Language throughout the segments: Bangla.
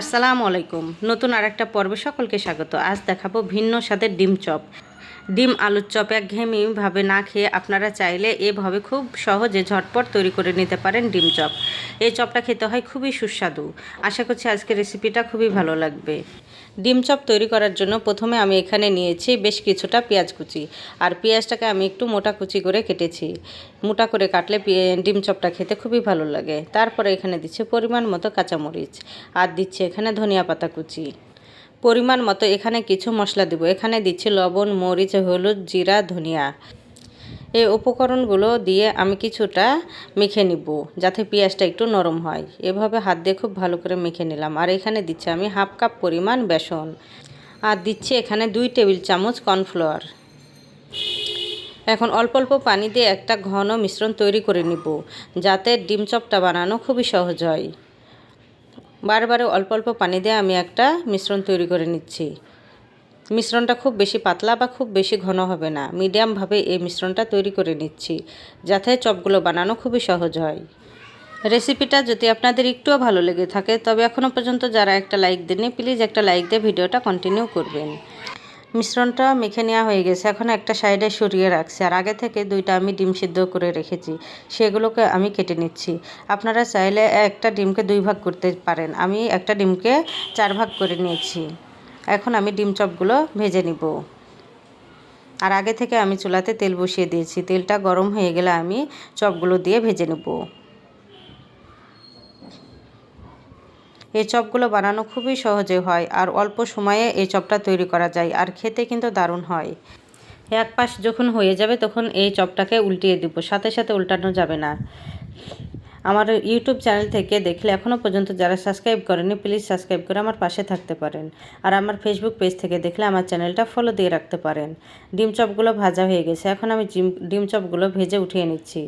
আসসালামু আলাইকুম। নতুন আর একটা পর্বে সকলকে স্বাগত। আজ দেখাবো ভিন্ন স্বাদের ডিম চপ। ডিম আলুর চপ একঘেয়েমিভাবে না খেয়ে আপনারা চাইলে এভাবে খুব সহজে ঝটপট তৈরি করে নিতে পারেন ডিম চপ। এই চপটা খেতে হয় খুবই সুস্বাদু। আশা করছি আজকের রেসিপিটা খুবই ভালো লাগবে। ডিম চপ তৈরি করার জন্য প্রথমে আমি এখানে নিয়েছি বেশ কিছুটা পেঁয়াজ কুচি। আর পেঁয়াজটাকে আমি একটু মোটা কুচি করে কেটেছি। মোটা করে কাটলে ডিম চপটা খেতে খুবই ভালো লাগে। তারপরে এখানে দিচ্ছি পরিমাণ মতো কাঁচামরিচ। আর দিচ্ছি এখানে ধনিয়া পাতা কুচি। পরিমাণ মতো এখানে কিছু মশলা দেবো। এখানে দিচ্ছি লবণ, মরিচ, হলুদ, জিরা, ধনিয়া। এই উপকরণগুলো দিয়ে আমি কিছুটা মেখে নিব যাতে পেঁয়াজটা একটু নরম হয়। এভাবে হাত দিয়ে খুব ভালো করে মেখে নিলাম। আর এখানে দিচ্ছি আমি হাফ কাপ পরিমাণ বেসন। আর দিচ্ছি এখানে দুই টেবিল চামচ কর্নফ্লাওয়ার। এখন অল্প অল্প পানি দিয়ে একটা ঘন মিশ্রণ তৈরি করে নিব যাতে ডিম চপটা বানানো খুবই সহজ হয়। বারবারে অল্প অল্প পানি দিয়ে আমি একটা মিশ্রণ তৈরি করে নিচ্ছি। মিশ্রণটা খুব বেশি পাতলা বা খুব বেশি ঘন হবে না। মিডিয়ামভাবে এই মিশ্রণটা তৈরি করে নিচ্ছি, যাতে চপগুলো বানানো খুবই সহজ হয়। রেসিপিটা যদি আপনাদের একটুও ভালো লেগে থাকে, তবে এখনও পর্যন্ত যারা একটা লাইক দেননি, প্লিজ একটা লাইক দিয়ে ভিডিওটা কন্টিনিউ করবেন। মিশ্রণটা মেখে নেওয়া হয়ে গেছে। এখন একটা সাইডে সরিয়ে রাখছি। আর আগে থেকে দুইটা আমি ডিম সিদ্ধ করে রেখেছি। সেগুলোকে আমি কেটে নিচ্ছি। আপনারা চাইলে একটা ডিমকে দুই ভাগ করতে পারেন। আমি একটা ডিমকে চার ভাগ করে নিয়েছি। এখন আমি ডিম চপগুলো ভেজে নিব। আর আগে থেকে আমি চুলাতে তেল বসিয়ে দিয়েছি। তেলটা গরম হয়ে গেলে আমি চপগুলো দিয়ে ভেজে নেব। এই চপগুলো বানানো খুবই সহজে হয় আর অল্প সময়ে এই চপটা তৈরি করা যায় আর খেতে কিন্তু দারুণ হয়। এক পাশ যখন হয়ে যাবে তখন এই চপটাকে উল্টিয়ে দিব, সাথে সাথে উল্টানো যাবে না। আমার ইউটিউব চ্যানেল থেকে দেখলে এখনও পর্যন্ত যারা সাবস্ক্রাইব করেনি, প্লিজ সাবস্ক্রাইব করে আমার পাশে থাকতে পারেন। আর আমার ফেসবুক পেজ থেকে দেখলে আমার চ্যানেলটা ফলো দিয়ে রাখতে পারেন। ডিম চপগুলো ভাজা হয়ে গেছে, এখন আমি ডিম চপগুলো ভেজে উঠিয়ে নিচ্ছি।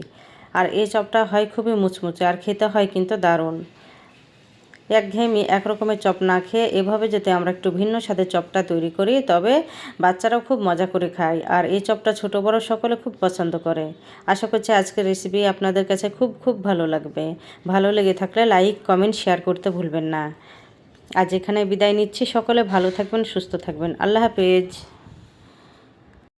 আর এই চপটা হয় খুবই মুচমুচে আর খেতে হয় কিন্তু দারুণ। একঘেয়েমি এক রকমের চপ না খেয়ে এভাবে যদি আমরা একটু ভিন্ন স্বাদের চপটা তৈরি করি, তবে বাচ্চারাও খুব মজা করে খায়। আর এই চপটা ছোট বড় সকলে খুব পছন্দ করে। আশা করছি আজকের রেসিপি আপনাদের কাছে খুব খুব ভালো লাগবে। ভালো লেগে থাকলে লাইক কমেন্ট শেয়ার করতে ভুলবেন না। আজ এখানে বিদায় নিচ্ছি। সকলে ভালো থাকবেন, সুস্থ থাকবেন। আল্লাহ হাফেজ।